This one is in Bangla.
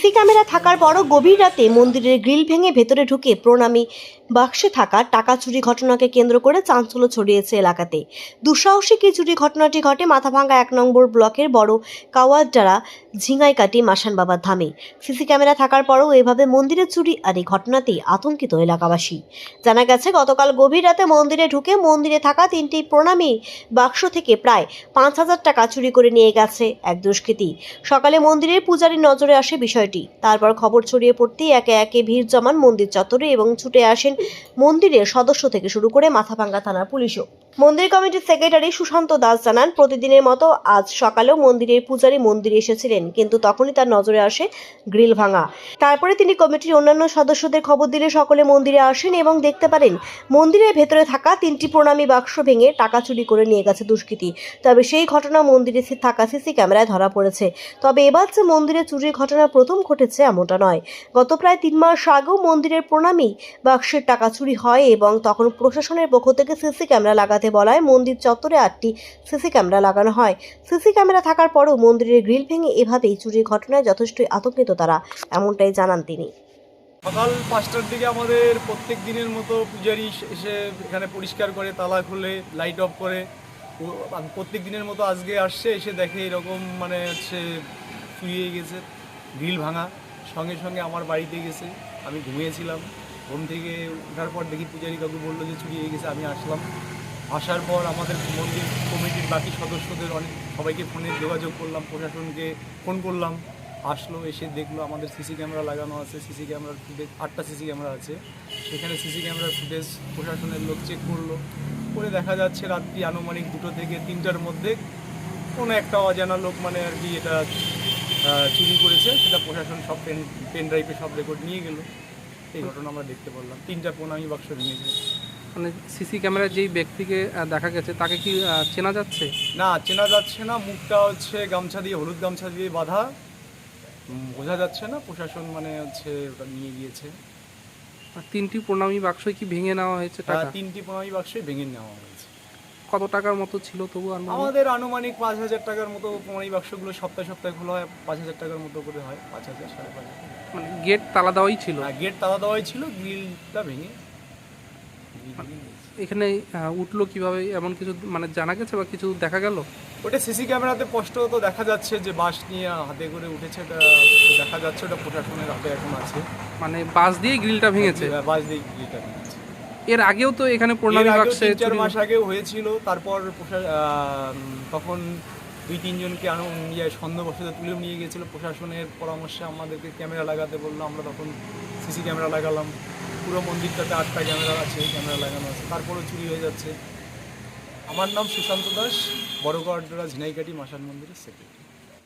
সিসি ক্যামেরা থাকার পরও গভীর রাতে মন্দিরের গ্রিল ভেঙে ভেতরে ঢুকে প্রণামী বাক্সে থাকা টাকা চুরি ঘটনাকে কেন্দ্র করে চাঞ্চল্য ছড়িয়েছে এলাকাতে। দুঃসাহসিক এই চুরি ঘটনাটি ঘটে মাথাভাঙ্গা এক নম্বর ব্লকের বড় কাওয়ারডারা ঝিঙাইকাটি মাসান বাবার ধামে। সিসি ক্যামেরা থাকার পরও এভাবে মন্দিরে চুরি আর এই ঘটনাতেই আতঙ্কিত এলাকাবাসী। জানা গেছে, গতকাল গভীর রাতে মন্দিরে ঢুকে মন্দিরে থাকা তিনটি প্রণামী বাক্স থেকে প্রায় পাঁচ হাজার টাকা চুরি করে নিয়ে গেছে এক দুষ্কৃতী। সকালে মন্দিরের পূজারীর নজরে আসে বিষয়টি। তারপর খবর ছড়িয়ে পড়তেই একে একে ভিড় জমান মন্দির চত্বরে এবং ছুটে আসেন মন্দিরের সদস্য থেকে শুরু করে মাথাভাঙ্গা থানার পুলিশও। মন্দির কমিটির সেক্রেটারি সুশান্ত দাস জানান, প্রতিদিনের মতো আজ সকালেও মন্দিরের পূজারী মন্দিরে এসেছিলেন, কিন্তু তখনই তার নজরে আসে গ্রিল ভাঙা। তারপরে তিনি কমিটির অন্যান্য সদস্যদের খবর দিলে সকলে মন্দিরে আসেন এবং দেখতে পারেন, মন্দিরের ভেতরে থাকা তিনটি প্রণামী বাক্স ভেঙে টাকা চুরি করে নিয়ে গেছে দুষ্কৃতী। তবে সেই ঘটনা মন্দিরে থাকা সিসি ক্যামেরায় ধরা পড়েছে। তবে এবার যে মন্দিরে চুরির ঘটনা প্রথম ঘটেছে এমনটা নয়। গত প্রায় তিন মাস আগেও মন্দিরের প্রণামী বাক্সের টাকা চুরি হয় এবং তখন প্রশাসনের পক্ষ থেকে সিসি ক্যামেরা লাগাতে বলায় মন্দির চত্বরে আটটি সিসি ক্যামেরা লাগানো হয়। সিসি ক্যামেরা থাকার পরও মন্দিরের গ্রিল ভেঙে এভাবেই চুরির ঘটনায় যথেষ্টই আতঙ্কিত তারা, এমনটাই জানান তিনি। সকাল পাঁচটার দিকে আমাদের প্রত্যেক দিনের মতো পূজারি এসে- এখানে পরিষ্কার করে, তালা খুলে, লাইট অফ করে প্রত্যেক দিনের মতো আজকে আসছে, এসে দেখে এরকম মানে হচ্ছে চুরিয়ে গেছে, গ্রিল ভাঙা, সঙ্গে সঙ্গে আমার বাড়িতে গেছে, আমি ঘুমিয়েছিলাম। ঘুম থেকে ওঠার পর দেখি পূজারি কাকু বলল যে চুরিয়ে গেছে, আমি আসলাম। আসার পর আমাদের মন্দির কমিটির বাকি সদস্যদের অনেক, সবাইকে ফোনে যোগাযোগ করলাম, প্রশাসনকে ফোন করলাম। আসলো, এসে দেখল আমাদের সিসি ক্যামেরা লাগানো আছে, সিসি ক্যামেরার ফুটেজ, আটটা সিসি ক্যামেরা আছে। সেখানে সিসি ক্যামেরার ফুটেজ প্রশাসনের লোক চেক করল। করে দেখা যাচ্ছে রাত্রি আনুমানিক দুটো থেকে তিনটার মধ্যে কোনো একটা অজানা লোক মানে আর কি এটা চুরি করেছে, সেটা প্রশাসন সব পেন পেন ড্রাইভে সব রেকর্ড নিয়ে গেল। এই ঘটনা আমরা দেখতে পারলাম। তিনটা প্রণামী বাক্স ভেঙেছে মানে সিসি ক্যামেরায় যেই ব্যক্তিকে দেখা গেছে তাকে কি চেনা যাচ্ছে? না চেনা যাচ্ছে না। মুখটা হচ্ছে গামছা দিয়ে হলুদ গামছা দিয়ে বাঁধা। বোঝা যাচ্ছে না প্রশাসন মানে হচ্ছে ওটা নিয়ে গিয়েছে। আর তিনটি প্রণামী বাক্সই কি ভেঙে নেওয়া হয়েছে তারা টাকা? তিনটি প্রণামী বাক্সই ভেঙে নেওয়া হয়েছে। কত টাকার মতো ছিল তবু আমাদের আনুমানিক পাঁচ হাজার টাকার মতো প্রণামী বাক্সগুলো সপ্তাহে সপ্তাহে খোলা হয় পাঁচ হাজার টাকার মতো করে হয় পাঁচ হাজার সাড়ে পাঁচ হাজার। মানে গেট তালা দেওয়াই ছিল। আর গেট তালা দেওয়াই ছিল গ্রিলটা ভেঙে এখানে উঠল কীভাবে? এমন কিছু মানে জানা গেছে বা কিছু দেখা গেল? ওটা সিসি ক্যামেরাতে স্পষ্ট তো দেখা যাচ্ছে যে বাস নিয়ে হাতে করে উঠেছে এটা দেখা যাচ্ছে ওটা প্রশাসনের হাতে এখন আছে। মানে বাস দিয়ে গ্রিলটা ভেঙেছে? বাস দিয়ে গ্রিলটা ভেঙেছে। এর আগেও তো এখানে প্রণামী বাক্সে চার মাস আগেও হয়েছিল তারপর তখন দুই, তিনজনকে আরও ইয়ে সন্দেহবশত তুলেও নিয়ে গিয়েছিল প্রশাসনের পরামর্শে আমাদেরকে ক্যামেরা লাগাতে বলল, আমরা তখন সিসি ক্যামেরা লাগালাম। পুরো মন্দিরটাতে আটটা ক্যামেরা আছে ক্যামেরা লাগানো আছে। তারপরেও চুরি হয়ে যাচ্ছে। আমার নাম সুশান্ত দাস বড়গড়ডোরা ঝিনাইকাটি মাসান মন্দিরের সেক্রেটারি